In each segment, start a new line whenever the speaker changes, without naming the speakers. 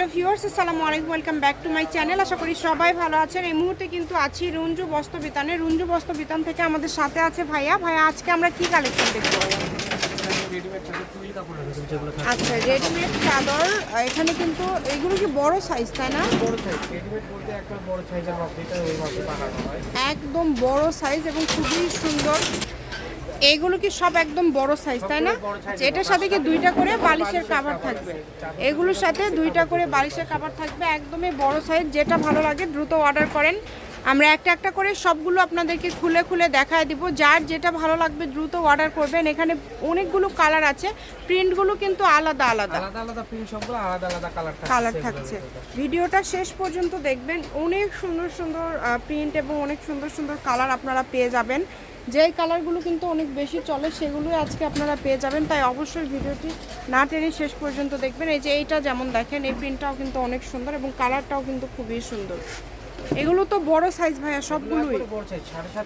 Hello viewers আসসালামু আলাইকুম welcome back to my channel. আশা করি সবাই ভালো আছেন। এই মুহূর্তে কিন্তু আছি রঞ্জু বস্ত্র বিতানে। রঞ্জু বস্ত্র বিতান থেকে আমাদের সাথে আছে ভাইয়া। ভাইয়া আজকে আমরা কি কালেকশন দেখব? আচ্ছা রেডিমেড চাদর এখানে কিন্তু এগুলো কি বড় সাইজ তাই না? একদম বড় সাইজ এবং খুবই সুন্দর। এগুলো কি সব একদম বড় সাইজ তাই না? এটার সাথে কি দুইটা করে বালিশের কাভার থাকবে? এগুলোর সাথে দুইটা করে বালিশের কাভার থাকবে একদমই বড় সাইজ যেটা ভালো লাগে দ্রুত অর্ডার করেন। আমরা একটা একটা করে সবগুলো আপনাদেরকে খুলে খুলে দেখায় দিব। যার যেটা ভালো লাগবে দ্রুত অর্ডার করবেন। এখানে অনেকগুলো কালার আছে প্রিন্টগুলো কিন্তু আলাদা আলাদা।
আলাদা আলাদা প্রিন্ট সবগুলো আলাদা আলাদা কালার থাকছে
কালার থাকছে। ভিডিওটা শেষ পর্যন্ত দেখবেন। অনেক সুন্দর সুন্দর প্রিন্ট এবং অনেক সুন্দর সুন্দর কালার আপনারা পেয়ে যাবেন। যেই কালারগুলো কিন্তু অনেক বেশি চলে সেগুলোই আজকে আপনারা পেয়ে যাবেন। তাই অবশ্যই ভিডিওটি না টেনে শেষ পর্যন্ত দেখবেন। এই যে এইটা যেমন দেখেন এই প্রিন্টটাও কিন্তু অনেক সুন্দর এবং কালারটাও কিন্তু খুবই সুন্দর। এগুলো তো বড় সাইজ ভাইয়া সবগুলোই।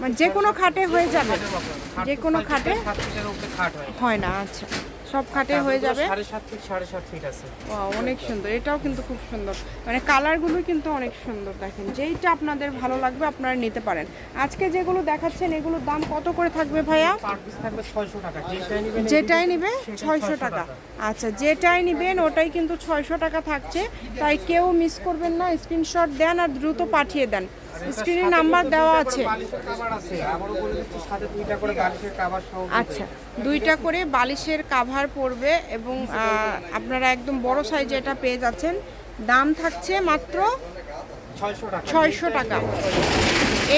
মানে যে কোনো খাটে হয়ে যাবে। যে কোনো খাটে
হয়
না আচ্ছা। সব খাটে হয়ে যাবে।
সাড়ে সাত ফিট সাড়ে সাত ফিট আছে।
অনেক সুন্দর। এটাও কিন্তু খুব সুন্দর। মানে কালারগুলো কিন্তু অনেক সুন্দর দেখেন। যেইটা আপনাদের ভালো লাগবে আপনারা নিতে পারেন। আজকে যেগুলো দেখাচ্ছেন এগুলোর দাম কত করে থাকবে ভাইয়া?
থাকবে ছয়শো টাকা। যেটাই
নিবে ছয়শো টাকা। আচ্ছা যেটাই নিবেন ওটাই কিন্তু ছয়শো টাকা থাকছে। তাই কেউ মিস করবেন না। স্ক্রিনশট দেন আর দ্রুত পাঠিয়ে দেন। স্ক্রিনে নাম্বার দেওয়া আছে। আচ্ছা দুইটা করে বালিশের কাভার পড়বে এবং আপনারা একদম বড় সাইজে এটা পেয়ে যাচ্ছেন। দাম থাকছে মাত্র
ছয়শো টাকা।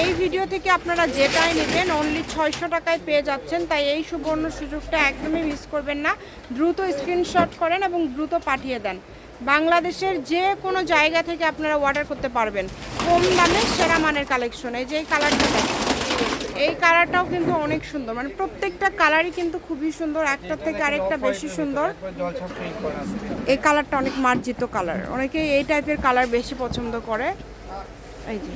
এই ভিডিও থেকে আপনারা যেটাই নেবেন অনলি ছয়শো টাকায় পেয়ে যাচ্ছেন। তাই এই সুবর্ণ সুযোগটা একদমই মিস করবেন না। দ্রুত স্ক্রিনশট করেন এবং দ্রুত পাঠিয়ে দেন। বাংলাদেশের যে কোনো জায়গা থেকে আপনারা অর্ডার করতে পারবেন। কম দামে সেরা মানের কালেকশন এই যে কালারটা এই কালারটাও কিন্তু অনেক সুন্দর। মানে প্রত্যেকটা কালারই কিন্তু খুবই সুন্দর একটা থেকে আরেকটা বেশি সুন্দর। এই কালারটা অনেক মার্জিত কালার অনেকে এই টাইপের কালার বেশি পছন্দ করে। এই যে।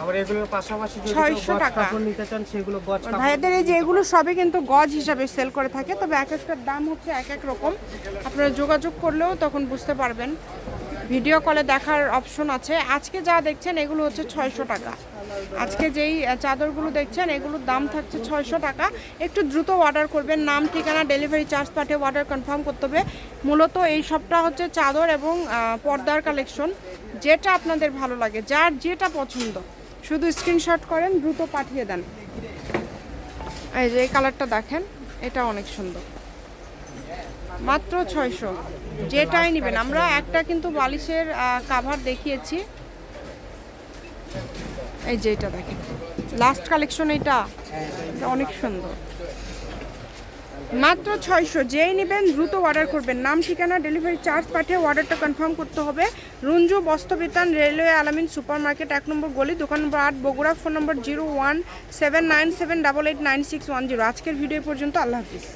আবার এগুলোর পাশাপাশি যদি
600 টাকা।
কাপড় নিতে চান সেগুলো গজ কাপড়
ভাইয়াদের এই যে এগুলো সবই কিন্তু গজ হিসাবে সেল করে থাকে তবে এক একটার দাম হচ্ছে এক এক রকম। আপনারা যোগাযোগ করলেও তখন বুঝতে পারবেন। ভিডিও কলে দেখার অপশন আছে। আজকে যা দেখছেন এগুলো হচ্ছে ছয়শো টাকা। আজকে যেই চাদরগুলো দেখছেন এগুলোর দাম থাকছে ছয়শো টাকা। একটু দ্রুত অর্ডার করবেন। নাম ঠিকানা ডেলিভারি চার্জ পাঠিয়ে অর্ডার কনফার্ম করতে হবে। মূলত এই সবটা হচ্ছে চাদর এবং পর্দার কালেকশন যেটা আপনাদের ভালো লাগে যার যেটা পছন্দ। শুধু স্ক্রিনশট করেন, দ্রুত পাঠিয়ে দেন। এই যে, এই কালারটা দেখেন, এটা অনেক সুন্দর। মাত্র ছয়শো। যেটাই নেবেন। আমরা একটা কিন্তু বালিশের কাভার দেখিয়েছি। এই যে, এটা দেখেন। লাস্ট কালেকশন এটা অনেক সুন্দর। মাত্র ছয়শো। যেই নেবেন, দ্রুত অর্ডার করবেন। নাম, ঠিকানা ডেলিভারি চার্জ পাঠিয়ে অর্ডারটা কনফার্ম করতে হবে। Runju Bastrabitan railway Alamin super market এক নম্বর গলি, দোকান নম্বর আট, Bogura, phone number zero one seven nine seven double eight nine six one zero আজকের ভিডিও পর্যন্ত, আল্লাহ হাফিজ।